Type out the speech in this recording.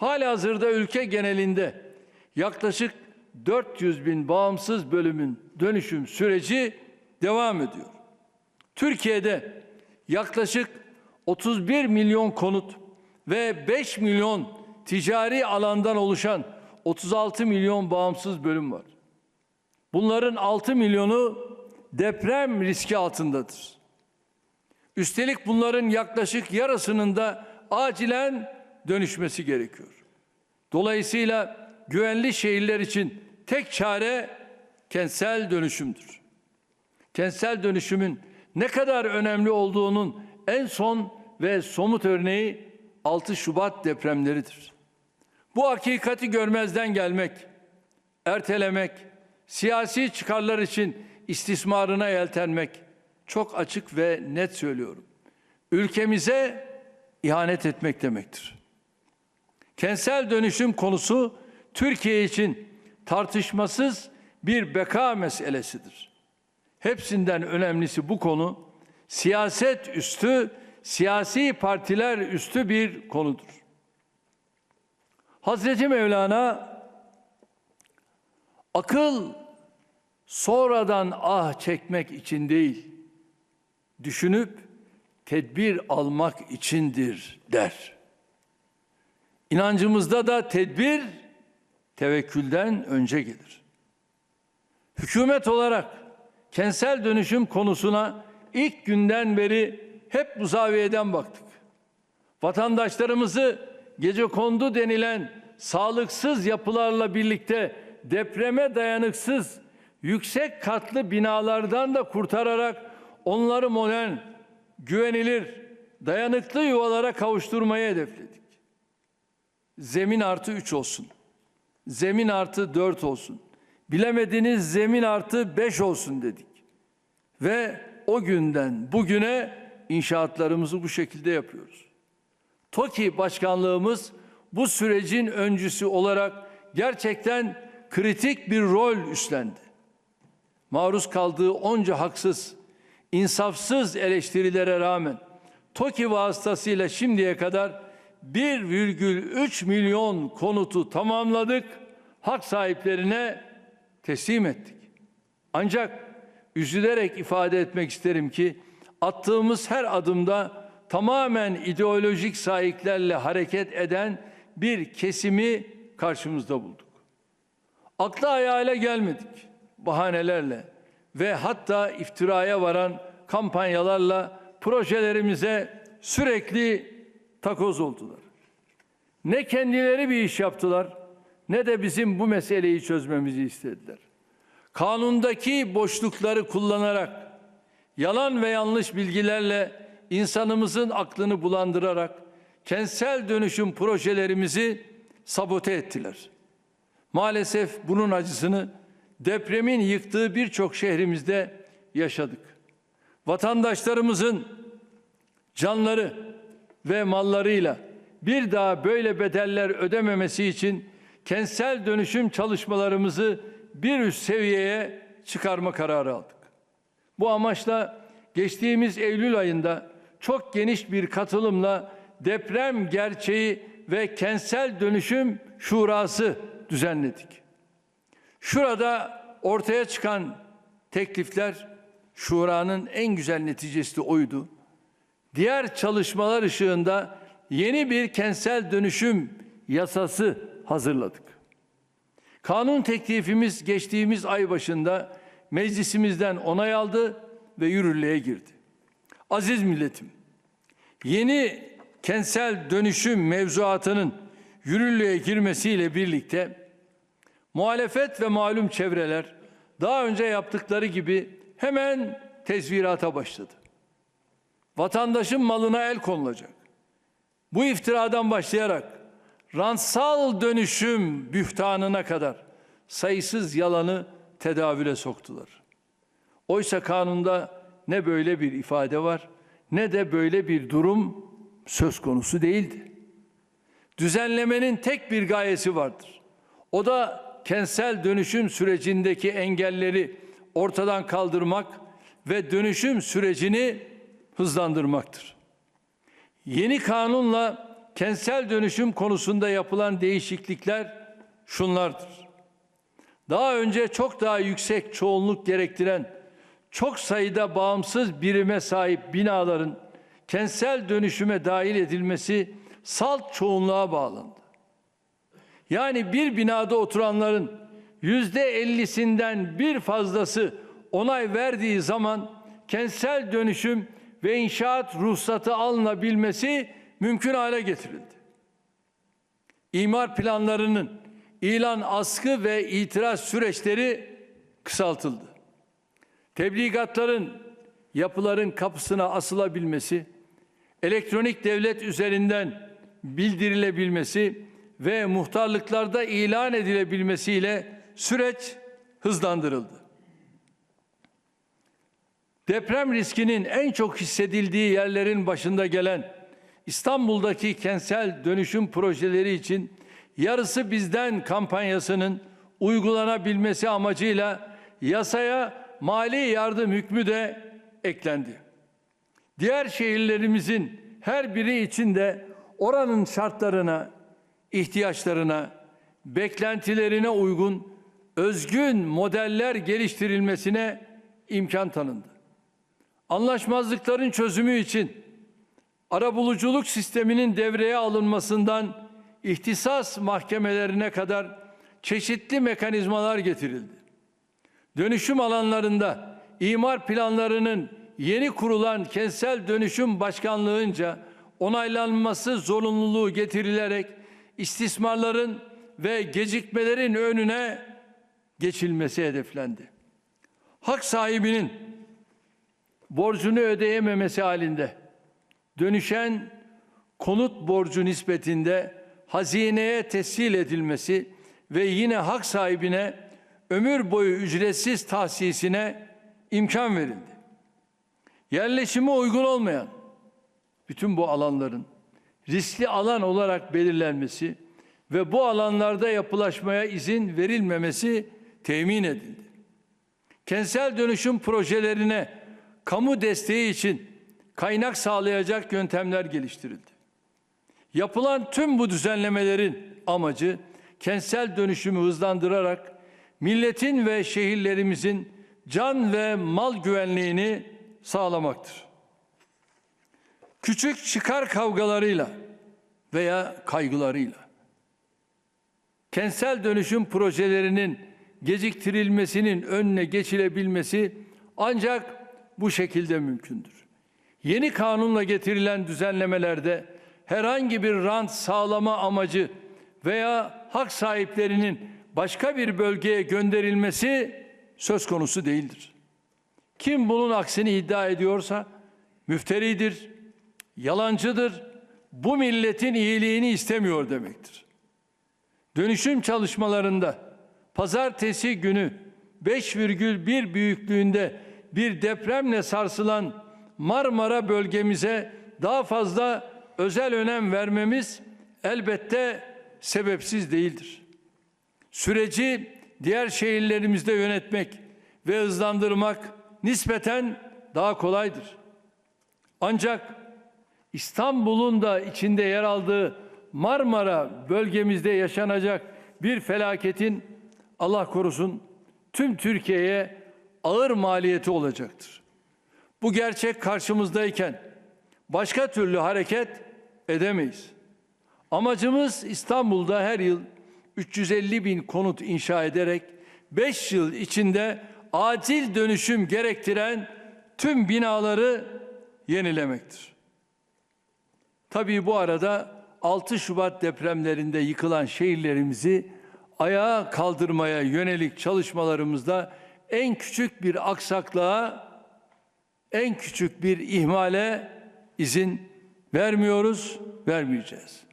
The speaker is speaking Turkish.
Halihazırda ülke genelinde yaklaşık 400 bin bağımsız bölümün dönüşüm süreci devam ediyor. Türkiye'de yaklaşık 31 milyon konut ve 5 milyon ticari alandan oluşan 36 milyon bağımsız bölüm var. Bunların 6 milyonu deprem riski altındadır. Üstelik bunların yaklaşık yarısının da acilen dönüşmesi gerekiyor. Dolayısıyla güvenli şehirler için tek çare kentsel dönüşümdür. Kentsel dönüşümün ne kadar önemli olduğunun en son ve somut örneği 6 Şubat depremleridir. Bu hakikati görmezden gelmek, ertelemek, siyasi çıkarlar için istismarına yeltenmek çok açık ve net söylüyorum. Ülkemize ihanet etmek demektir. Kentsel dönüşüm konusu Türkiye için tartışmasız bir beka meselesidir. Hepsinden önemlisi bu konu siyaset üstü, siyasi partiler üstü bir konudur. Hazreti Mevlana akıl sonradan ah çekmek için değil, düşünüp tedbir almak içindir der. İnancımızda da tedbir tevekkülden önce gelir. Hükümet olarak kentsel dönüşüm konusuna ilk günden beri hep bu zaviyeden baktık. Vatandaşlarımızı gece kondu denilen sağlıksız yapılarla birlikte depreme dayanıksız yüksek katlı binalardan da kurtararak onları modern, güvenilir, dayanıklı yuvalara kavuşturmayı hedefledik. Zemin artı 3 olsun. Zemin artı 4 olsun. Bilemediniz zemin artı 5 olsun dedik. Ve o günden bugüne inşaatlarımızı bu şekilde yapıyoruz. TOKİ başkanlığımız bu sürecin öncüsü olarak gerçekten kritik bir rol üstlendi. Maruz kaldığı onca haksız, insafsız eleştirilere rağmen TOKİ vasıtasıyla şimdiye kadar 1,3 milyon konutu tamamladık, hak sahiplerine teslim ettik. Ancak üzülerek ifade etmek isterim ki attığımız her adımda tamamen ideolojik sahiplerle hareket eden bir kesimi karşımızda bulduk. Akla hayale gelmedik bahanelerle ve hatta iftiraya varan kampanyalarla projelerimize sürekli takoz oldular. Ne kendileri bir iş yaptılar ne de bizim bu meseleyi çözmemizi istediler. Kanundaki boşlukları kullanarak yalan ve yanlış bilgilerle insanımızın aklını bulandırarak kentsel dönüşüm projelerimizi sabote ettiler. Maalesef bunun acısını depremin yıktığı birçok şehrimizde yaşadık. Vatandaşlarımızın canları ve mallarıyla bir daha böyle bedeller ödememesi için kentsel dönüşüm çalışmalarımızı bir üst seviyeye çıkarma kararı aldık. Bu amaçla geçtiğimiz Eylül ayında çok geniş bir katılımla deprem gerçeği ve kentsel dönüşüm şurası düzenledik. Şurada ortaya çıkan teklifler şuranın en güzel neticesi oydu. Diğer çalışmalar ışığında yeni bir kentsel dönüşüm yasası hazırladık. Kanun teklifimiz geçtiğimiz ay başında meclisimizden onay aldı ve yürürlüğe girdi. Aziz milletim, yeni kentsel dönüşüm mevzuatının yürürlüğe girmesiyle birlikte muhalefet ve malum çevreler daha önce yaptıkları gibi hemen tezvirata başladı. Vatandaşın malına el konulacak. Bu iftiradan başlayarak rantsal dönüşüm bühtanına kadar sayısız yalanı tedavüle soktular. Oysa kanunda ne böyle bir ifade var ne de böyle bir durum söz konusu değildi. Düzenlemenin tek bir gayesi vardır. O da kentsel dönüşüm sürecindeki engelleri ortadan kaldırmak ve dönüşüm sürecini hızlandırmaktır. Yeni kanunla kentsel dönüşüm konusunda yapılan değişiklikler şunlardır. Daha önce çok daha yüksek çoğunluk gerektiren çok sayıda bağımsız birime sahip binaların kentsel dönüşüme dahil edilmesi salt çoğunluğa bağlandı. Yani bir binada oturanların yüzde ellisinden bir fazlası onay verdiği zaman kentsel dönüşüm ve inşaat ruhsatı alınabilmesi mümkün hale getirildi. İmar planlarının ilan askı ve itiraz süreçleri kısaltıldı. Tebligatların yapıların kapısına asılabilmesi, elektronik devlet üzerinden bildirilebilmesi ve muhtarlıklarda ilan edilebilmesiyle süreç hızlandırıldı. Deprem riskinin en çok hissedildiği yerlerin başında gelen İstanbul'daki kentsel dönüşüm projeleri için yarısı bizden kampanyasının uygulanabilmesi amacıyla yasaya mali yardım hükmü de eklendi. Diğer şehirlerimizin her biri için de oranın şartlarına, ihtiyaçlarına, beklentilerine uygun özgün modeller geliştirilmesine imkan tanındı. Anlaşmazlıkların çözümü için arabuluculuk sisteminin devreye alınmasından ihtisas mahkemelerine kadar çeşitli mekanizmalar getirildi. Dönüşüm alanlarında imar planlarının yeni kurulan kentsel dönüşüm başkanlığınca onaylanması zorunluluğu getirilerek istismarların ve gecikmelerin önüne geçilmesi hedeflendi. Hak sahibinin borcunu ödeyememesi halinde dönüşen konut borcu nispetinde hazineye tescil edilmesi ve yine hak sahibine ömür boyu ücretsiz tahsisine imkan verildi. Yerleşime uygun olmayan bütün bu alanların riskli alan olarak belirlenmesi ve bu alanlarda yapılaşmaya izin verilmemesi temin edildi. Kentsel dönüşüm projelerine kamu desteği için kaynak sağlayacak yöntemler geliştirildi. Yapılan tüm bu düzenlemelerin amacı kentsel dönüşümü hızlandırarak milletin ve şehirlerimizin can ve mal güvenliğini sağlamaktır. Küçük çıkar kavgalarıyla veya kaygılarıyla kentsel dönüşüm projelerinin geciktirilmesinin önüne geçilebilmesi ancak bu şekilde mümkündür. Yeni kanunla getirilen düzenlemelerde herhangi bir rant sağlama amacı veya hak sahiplerinin başka bir bölgeye gönderilmesi söz konusu değildir. Kim bunun aksini iddia ediyorsa müfteridir, yalancıdır, bu milletin iyiliğini istemiyor demektir. Dönüşüm çalışmalarında pazartesi günü 5,1 büyüklüğünde bir depremle sarsılan Marmara bölgemize daha fazla özel önem vermemiz elbette sebepsiz değildir. Süreci diğer şehirlerimizde yönetmek ve hızlandırmak nispeten daha kolaydır. Ancak İstanbul'un da içinde yer aldığı Marmara bölgemizde yaşanacak bir felaketin Allah korusun tüm Türkiye'ye ağır maliyeti olacaktır. Bu gerçek karşımızdayken başka türlü hareket edemeyiz. Amacımız İstanbul'da her yıl 350 bin konut inşa ederek 5 yıl içinde acil dönüşüm gerektiren tüm binaları yenilemektir. Tabii bu arada 6 Şubat depremlerinde yıkılan şehirlerimizi ayağa kaldırmaya yönelik çalışmalarımızda en küçük bir aksaklığa, en küçük bir ihmale izin vermiyoruz, vermeyeceğiz.